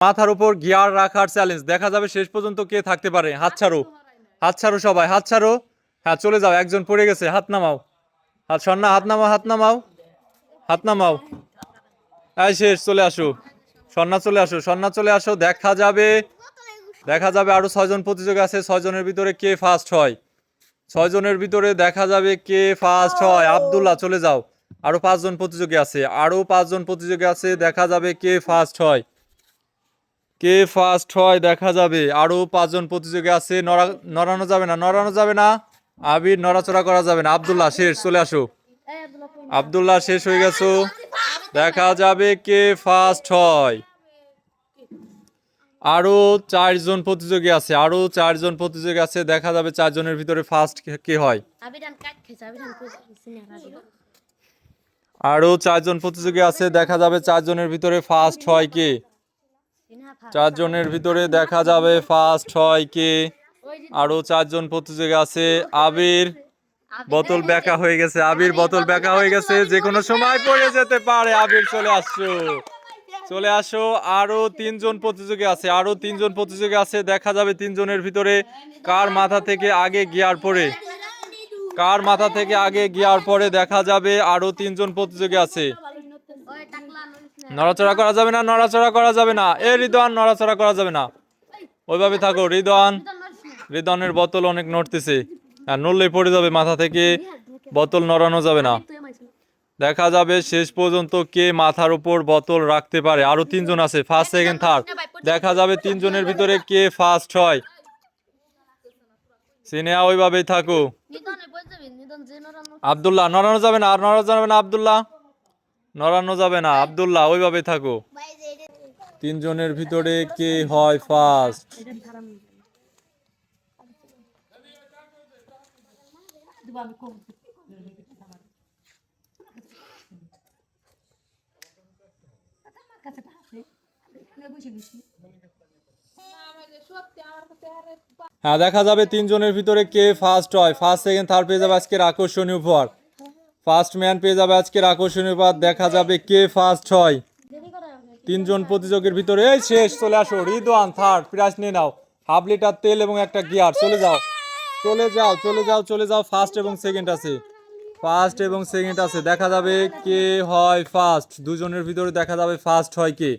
মাথার উপর গিয়ার রাখার চ্যালেঞ্জ দেখা যাবে শেষ পর্যন্ত কে থাকতে পারে। হাত ছাড়ো। হাত ছাড়ো সবাই। হাত ছাড়ো। হ্যাঁ চলে যাও। একজন পড়ে গেছে। হাত নামাও। হাত সন্না হাত নামাও হাত নামাও। হাত নামাও। এই শেষ, চলে আসো। সন্না চলে আসো। সন্না চলে আসো। দেখা যাবে। দেখা যাবে আরও ছয়জন প্রতিযোগী আছে। ছয়জনের ভিতরে কে ফার্স্ট হয়? ছয়জনের ভিতরে দেখা যাবে কে ফার্স্ট হয়? আব্দুল্লাহ, চলে যাও। আরও পাঁচজন প্রতিযোগী আছে। আরও পাঁচজন প্রতিযোগী আছে। দেখা যাবে কে ফার্স্ট হয়। কে ফার্স্ট হয় দেখা যাবে। আরও পাঁচজন প্রতিযোগী আছে, নড়া, নড়ানো যাবে না, নড়ানো যাবে না। আবির নড়াচড়া করা যাবে না। আবদুল্লাহ, শেষ, চলে আসো। আব্দুল্লাহ, শেষ হয়ে গেছো। দেখা যাবে কে ফার্স্ট হয়। আরও চারজন প্রতিযোগী আছে আরও চারজন প্রতিযোগী আছে। দেখা যাবে চারজনের ভিতরে ফার্স্ট কে হয়। আবিরান কাট খেছে আবিরান কই সিনে রাজি আরও চারজন প্রতিযোগী আছে, দেখা যাবে চারজনের ভিতরে ফার্স্ট হয় কে। চারজনের ভিতরে দেখা যাবে ফার্স্ট হয় কে? আরও চারজন প্রতিযোগী আছে। আবির বোতল বেকা হয়ে গেছে। আবির বোতল বেকা হয়ে গেছে। যে কোনো সময় পড়ে যেতে পারে। আবির, চলে আসছো চলে আসো। আরও তিনজন প্রতিযোগী আছে। আরও তিনজন প্রতিযোগী আছে। দেখা যাবে তিনজনের ভিতরে কার মাথা থেকে আগে গিয়ার পরে কার মাথা থেকে আগে গিয়ার পরে দেখা যাবে। আরও তিনজন প্রতিযোগী আছে। নড়াচড়া করা যাবে না নড়াচড়া করা যাবে না। এ রিদওয়ান নড়াচড়া করা যাবে না। ওইভাবে থাকো রিদওয়ান রিদওয়ানের বোতল অনেক নড়তেছে। আর নড়লেই পড়ে যাবে মাথা থেকে বোতল নড়ানো যাবে না। দেখা যাবে শেষ পর্যন্ত কে মাথার উপর বোতল রাখতে পারে। আরও তিনজন আছে ফার্স্ট সেকেন্ড থার্ড দেখা যাবে তিনজনের ভিতরে কে ফার্স্ট হয়। সিনেহা ওইভাবেই থাকো। আব্দুল্লাহ নড়ানো যাবে না আর নড়ানো যাবে না আব্দুল্লাহ। নড়ানো যাবে না। আবদুল্লাহ, ওইভাবে থাকো। তিনজনের ভিতরে কে হয় ফার্স্ট হ্যাঁ দেখা যাবে তিনজনের ভিতরে কে ফার্স্ট হয়। ফার্স্ট সেকেন্ড থার্ড পেয়ে যাবে আজকের আকর্ষণীয় উপহার। ফার্স্ট ম্যান পেয়ে যাবে আজকের আকর্ষণীয় উপহার দেখা যাবে কে ফার্স্ট হয়। তিনজন প্রতিযোগীর ভিতরে এই শেষ চলে আসো। রিদওয়ান থার্ড প্রাইজ নিয়ে নাও। হাফ লিটার তেল এবং একটা গিয়ার চলে যাও। চলে যাও চলে যাও চলে যাও। ফার্স্ট এবং সেকেন্ড আছে। ফার্স্ট এবং সেকেন্ড আছে। দেখা যাবে কে হয় ফার্স্ট দুজনের ভিতরে দেখা যাবে ফার্স্ট হয় কে?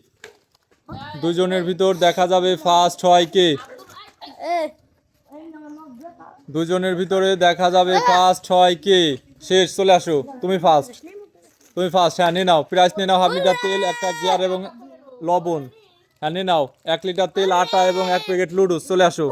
দুজনের ভিতর দেখা যাবে ফার্স্ট হয় কে? দুজনের ভিতরে দেখা যাবে ফার্স্ট হয় কে? শেষ, চলে আসো। তুমি ফার্স্ট তুমি ফার্স্ট হ্যাঁ নিয়ে নাও। প্রাইস নিয়ে নাও হাফ লিটার তেল, একটা গিয়ার এবং লবণ। হ্যাঁ নিয়ে নাও। এক লিটার তেল, আটা এবং এক প্যাকেট লুডুস চলে আসো।